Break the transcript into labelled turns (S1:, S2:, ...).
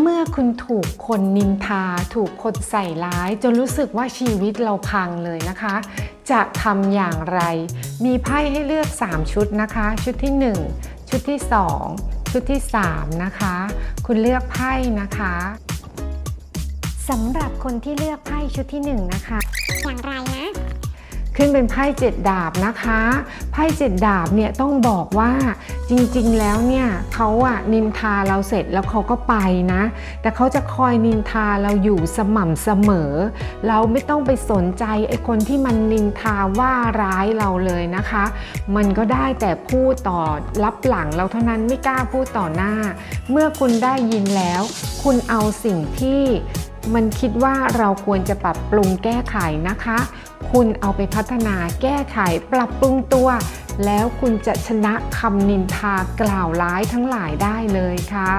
S1: เมื่อคุณถูกคนนินทา ถูกคนใส่ร้าย จนรู้สึกว่าชีวิตเราพังเลยนะคะ จะทำอย่างไร มีไพ่ให้เลือก 3 ชุดนะคะ ชุดที่ 1 ชุดที่ 2 ชุดที่ 3 นะคะ คุณเลือกไพ่นะคะ
S2: สำหรับคนที่เลือกไพ่ชุดที่หนึ่งนะคะ อย่างไรนะ
S1: ขึ้นเป็นไพ่เจ็ดดาบนะคะไพ่เจ็ดดาบเนี่ยต้องบอกว่าจริงๆแล้วเนี่ยเขาอะนินทาเราเสร็จแล้วเขาก็ไปนะ แต่เขาจะคอยนินทาเราอยู่สม่ำเสมอ เราไม่ต้องไปสนใจไอ้คนที่มันนินทาว่าร้ายเราเลยนะคะ มันก็ได้แต่พูดต่อรับหลังเราเท่านั้นไม่กล้าพูดต่อหน้า เมื่อคุณได้ยินแล้ว คุณเอาสิ่งที่ มันคิดว่าเราควรจะปรับปรุงแก้ไขนะคะ คุณเอาไปพัฒนาแก้ไขปรับปรุงตัว แล้วคุณจะชนะคำนินทากล่าวร้ายทั้งหลายได้เลยค่ะ